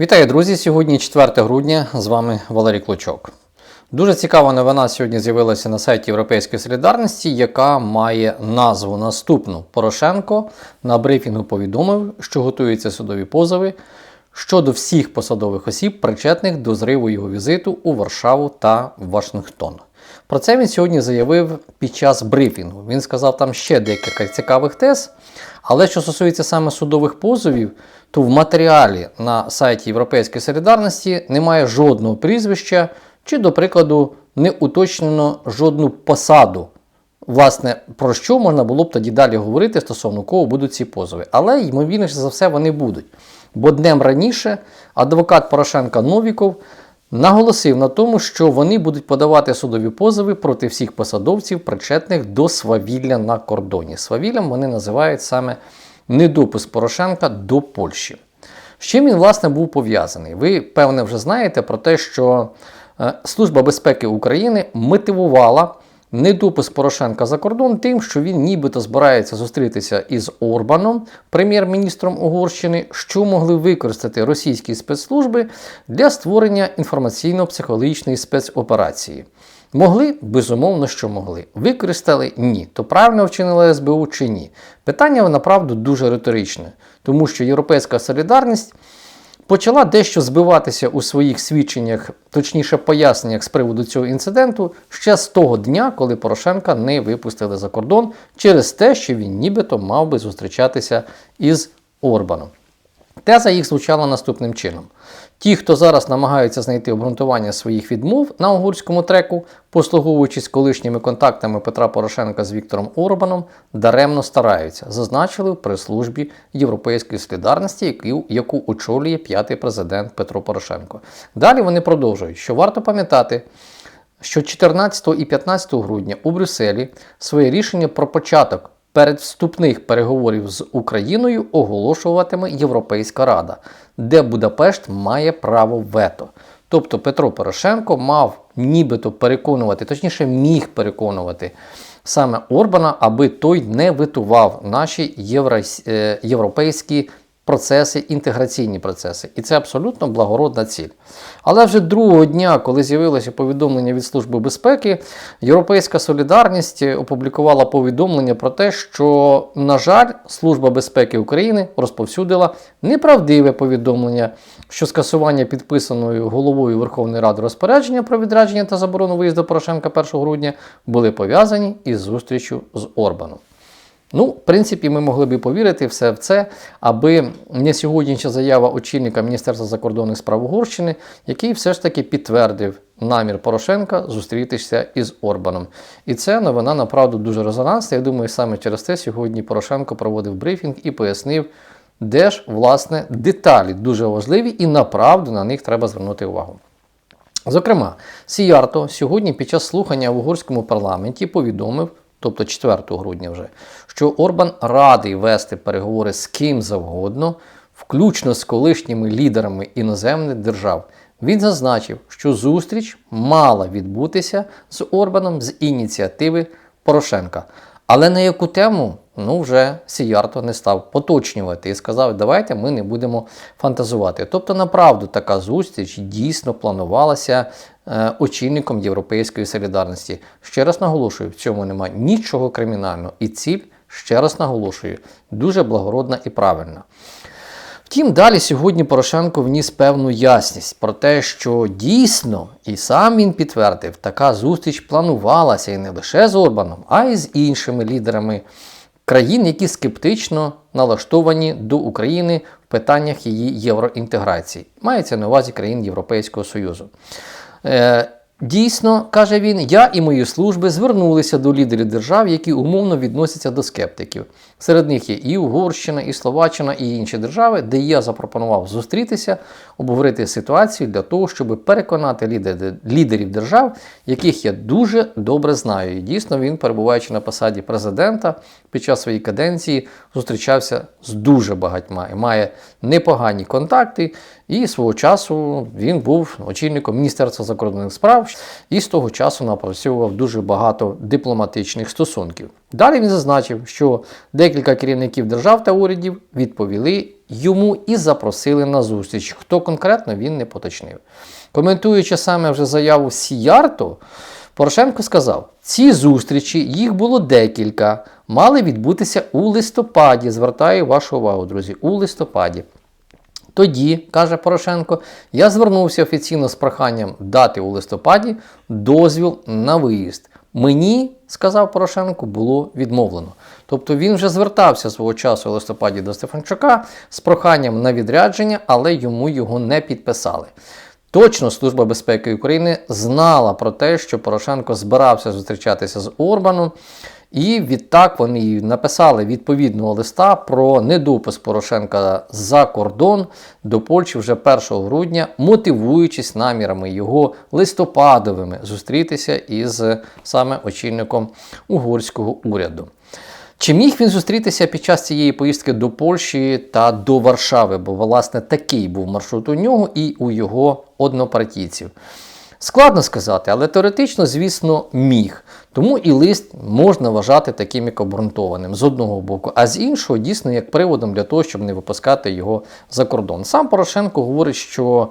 Вітаю, друзі! Сьогодні 4 грудня. З вами Валерій Клочок. Дуже цікава новина сьогодні з'явилася на сайті Європейської солідарності, яка має назву наступну. Порошенко на брифінгу повідомив, що готуються судові позови щодо всіх посадових осіб, причетних до зриву його візиту у Варшаву та Вашингтон. Про це він сьогодні заявив під час брифінгу. Він сказав там ще декілька цікавих тез. Але що стосується саме судових позовів, то в матеріалі на сайті Європейської солідарності немає жодного прізвища, чи, до прикладу, не уточнено жодну посаду. Власне, про що можна було б тоді далі говорити стосовно кого будуть ці позови. Але, ймовірніше за все, вони будуть. Бо днем раніше адвокат Порошенка Новіков наголосив на тому, що вони будуть подавати судові позови проти всіх посадовців, причетних до свавілля на кордоні. Свавіллям вони називають саме недопуск Порошенка до Польщі. З чим він, власне, був пов'язаний? Ви, певне, вже знаєте про те, що е, Служба безпеки України мотивувала недопуск Порошенка за кордон тим, що він нібито збирається зустрітися із Орбаном, прем'єр-міністром Угорщини, що могли використати російські спецслужби для створення інформаційно-психологічної спецоперації. Могли? Безумовно, що могли. Використали? Ні. То правильно вчинила СБУ чи ні? Питання направду дуже риторичне, тому що Європейська солідарність почала дещо збиватися у своїх свідченнях, точніше поясненнях з приводу цього інциденту ще з того дня, коли Порошенка не випустили за кордон через те, що він нібито мав би зустрічатися із Орбаном. Теза їх звучала наступним чином: ті, хто зараз намагаються знайти обґрунтування своїх відмов на угорському треку, послуговуючись колишніми контактами Петра Порошенка з Віктором Орбаном, даремно стараються, зазначили в прес-службі Європейської солідарності, яку, яку очолює п'ятий президент Петро Порошенко. Далі вони продовжують, що варто пам'ятати. Що 14 і 15 грудня у Брюсселі своє рішення про початок передвступних переговорів з Україною оголошуватиме Європейська Рада, де Будапешт має право вето. Тобто Петро Порошенко мав нібито переконувати, точніше міг переконувати саме Орбана, аби той не витував наші євро, е, європейські процеси, інтеграційні процеси. І це абсолютно благородна ціль. Але вже другого дня, коли з'явилося повідомлення від Служби безпеки, Європейська солідарність опублікувала повідомлення про те, що, на жаль, Служба безпеки України розповсюдила неправдиве повідомлення, що скасування підписаною головою Верховної Ради розпорядження про відрадження та заборону виїзду Порошенка 1 грудня були пов'язані із зустрічю з Орбаном. Ну, в принципі, ми могли б повірити все в це, аби не сьогоднішня заява очільника Міністерства закордонних справ Угорщини, який все ж таки підтвердив намір Порошенка зустрітися із Орбаном. І це новина направду дуже резонансна. Я думаю, саме через це сьогодні Порошенко проводив брифінг і пояснив, де ж, власне, деталі дуже важливі, і направду на них треба звернути увагу. Зокрема, Сіярто сьогодні під час слухання в угорському парламенті повідомив, тобто 4 грудня вже, що Орбан радий вести переговори з ким завгодно, включно з колишніми лідерами іноземних держав. Він зазначив, що зустріч мала відбутися з Орбаном з ініціативи Порошенка. Але на яку тему, ну вже Сіярто не став поточнювати і сказав, давайте ми не будемо фантазувати. Тобто, направду, така зустріч дійсно планувалася е, очільником Європейської солідарності. Ще раз наголошую, в цьому немає нічого кримінального. І ціль, ще раз наголошую, дуже благородна і правильна. Втім, далі сьогодні Порошенко вніс певну ясність про те, що дійсно, і сам він підтвердив, така зустріч планувалася і не лише з Орбаном, а й з іншими лідерами країн, які скептично налаштовані до України в питаннях її євроінтеграції. Мається на увазі країн Європейського Союзу. Дійсно, каже він, я і мої служби звернулися до лідерів держав, які умовно відносяться до скептиків. Серед них є і Угорщина, і Словаччина, і інші держави, де я запропонував зустрітися, обговорити ситуацію для того, щоб переконати лідерів держав, яких я дуже добре знаю. І дійсно, він, перебуваючи на посаді президента, під час своєї каденції зустрічався з дуже багатьма і має непогані контакти. І свого часу він був очільником Міністерства закордонних справ і з того часу напрацьовував дуже багато дипломатичних стосунків. Далі він зазначив, що декілька керівників держав та урядів відповіли йому і запросили на зустріч. Хто конкретно він не поточнив. Коментуючи саме вже заяву Сіярто, Порошенко сказав: ці зустрічі, їх було декілька, мали відбутися у листопаді. Звертаю вашу увагу, друзі, у листопаді. Тоді, каже Порошенко, я звернувся офіційно з проханням дати у листопаді дозвіл на виїзд. Мені, сказав Порошенко, було відмовлено. Тобто він вже звертався свого часу у листопаді до Стефанчука з проханням на відрядження, але йому його не підписали. Точно Служба безпеки України знала про те, що Порошенко збирався зустрічатися з Орбаном, і відтак вони написали відповідного листа про недопуск Порошенка за кордон до Польщі вже 1 грудня, мотивуючись намірами його листопадовими зустрітися із саме очільником угорського уряду. Чи міг він зустрітися під час цієї поїздки до Польщі та до Варшави? Бо, власне, такий був маршрут у нього і у його однопартійців. Складно сказати, але теоретично, звісно, міг. Тому і лист можна вважати таким як обґрунтованим з одного боку, а з іншого, дійсно, як приводом для того, щоб не випускати його за кордон. Сам Порошенко говорить, що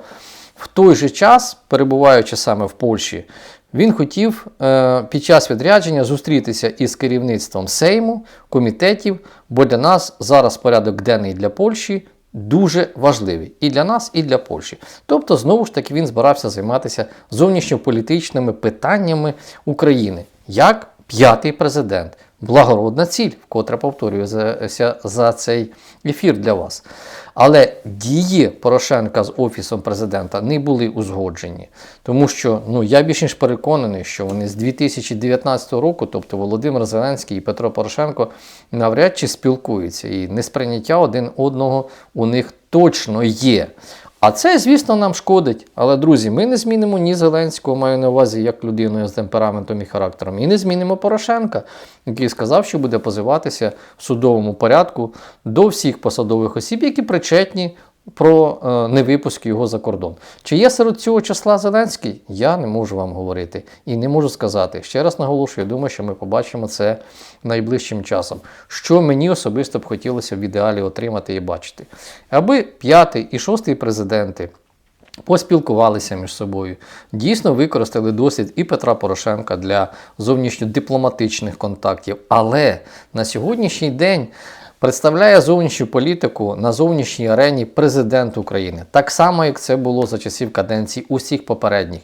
в той же час, перебуваючи саме в Польщі, він хотів е, під час відрядження зустрітися із керівництвом Сейму, комітетів, бо для нас зараз порядок денний для Польщі дуже важливий і для нас, і для Польщі. Тобто, знову ж таки, він збирався займатися зовнішньополітичними питаннями України як п'ятий президент. Благородна ціль, вкотре повторюю за, за цей ефір для вас. Але дії Порошенка з Офісом президента не були узгоджені. Тому що ну, я більш ніж переконаний, що вони з 2019 року, тобто Володимир Зеленський і Петро Порошенко, навряд чи спілкуються. І несприйняття один одного у них точно є. А це, звісно, нам шкодить. Але, друзі, ми не змінимо ні Зеленського, маю на увазі як людиною з темпераментом і характером, і не змінимо Порошенка, який сказав, що буде позиватися в судовому порядку до всіх посадових осіб, які причетні про е, невипуск його за кордон. Чи є серед цього числа Зеленський? Я не можу вам говорити і не можу сказати. Ще раз наголошую, я думаю, що ми побачимо це найближчим часом. Що мені особисто б хотілося в ідеалі отримати і бачити. Аби п'ятий і шостий президенти. Поспілкувалися між собою, дійсно використали досвід і Петра Порошенка для зовнішньодипломатичних контактів. Але на сьогоднішній день представляє зовнішню політику на зовнішній арені президент України, так само як це було за часів каденції усіх попередніх.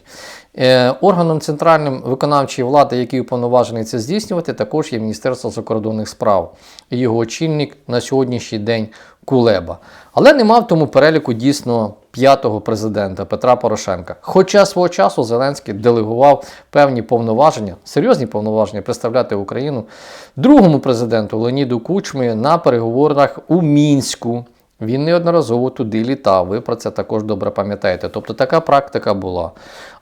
Е, Органом центральним виконавчої влади, який уповноважений це здійснювати, також є Міністерство закордонних справ і його очільник на сьогоднішній день Кулеба. Але нема в тому переліку дійсно п'ятого президента Петра Порошенка. Хоча свого часу Зеленський делегував певні повноваження, серйозні повноваження представляти Україну другому президенту Леоніду Кучмі на переговорах у Мінську. Він неодноразово туди літав, ви про це також добре пам'ятаєте. Тобто така практика була.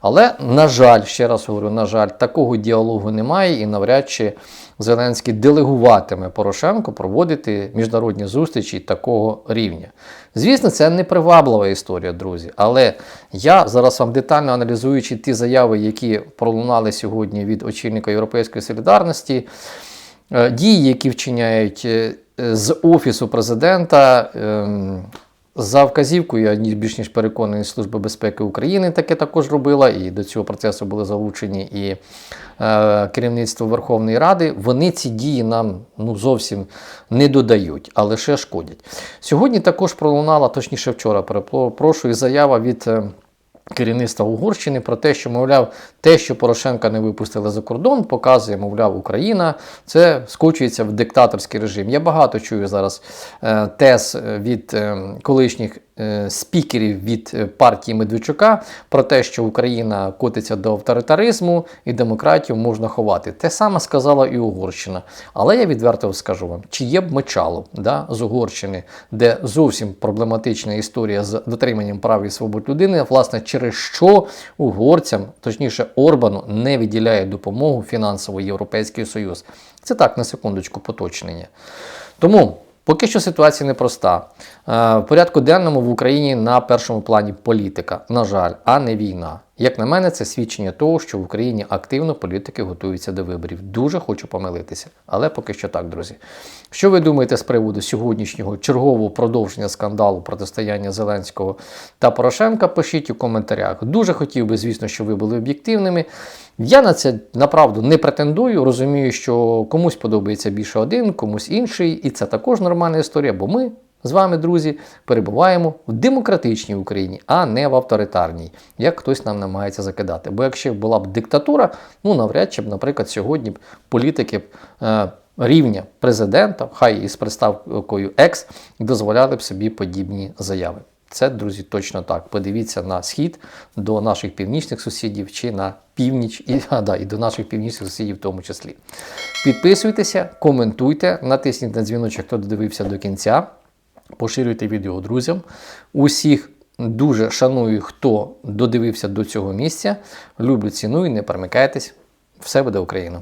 Але, на жаль, ще раз говорю, на жаль, такого діалогу немає і навряд чи Зеленський делегуватиме Порошенко проводити міжнародні зустрічі такого рівня. Звісно, це не приваблива історія, друзі. Але я зараз вам детально аналізуючи ті заяви, які пролунали сьогодні від очільника Європейської солідарності, е, дії, які вчиняють е, з Офісу президента. ем, За вказівкою, я більш ніж переконаний, Служба безпеки України таке також робила, і до цього процесу були залучені і е, керівництво Верховної Ради. Вони ці дії нам ну, зовсім не додають, а лише шкодять. Сьогодні також пролунала, точніше вчора, перепрошую, заява від. Керівництва Угорщини про те, що, мовляв, те, що Порошенка не випустили за кордон, показує, мовляв, Україна, це скочується в диктаторський режим. Я багато чую зараз е, тез від е, колишніх е, спікерів від е, партії Медведчука про те, що Україна котиться до авторитаризму і демократію можна ховати. Те саме сказала і Угорщина. Але я відверто скажу вам, чи є б мечало да, з Угорщини, де зовсім проблематична історія з дотриманням прав і свобод людини, власне, через що угорцям, точніше Орбану, не виділяє допомогу фінансово Європейський Союз. Це так, на секундочку, поточнення. Тому. Поки що ситуація непроста. Е, В порядку денному в Україні на першому плані політика, на жаль, а не війна. Як на мене, це свідчення того, що в Україні активно політики готуються до виборів. Дуже хочу помилитися, але поки що так, друзі. Що ви думаєте з приводу сьогоднішнього чергового продовження скандалу протистояння Зеленського та Порошенка? Пишіть у коментарях. Дуже хотів би, звісно, щоб ви були об'єктивними. Я на це направду не претендую. Розумію, що комусь подобається більше один, комусь інший, і це також нормальна історія, бо ми з вами, друзі, перебуваємо в демократичній Україні, а не в авторитарній, як хтось нам намагається закидати. Бо якщо була б диктатура, ну навряд чи б, наприклад, сьогодні б політики б е, рівня президента, хай із приставкою екс, дозволяли б собі подібні заяви. Це, друзі, точно так. Подивіться на схід до наших північних сусідів чи на північ, і, а, да, і до наших північних сусідів в тому числі. Підписуйтеся, коментуйте, натисніть на дзвіночок, хто додивився до кінця. Поширюйте відео друзям. Усіх дуже шаную, хто додивився до цього місця. Люблю, ціную, не перемикайтесь. Все буде Україна!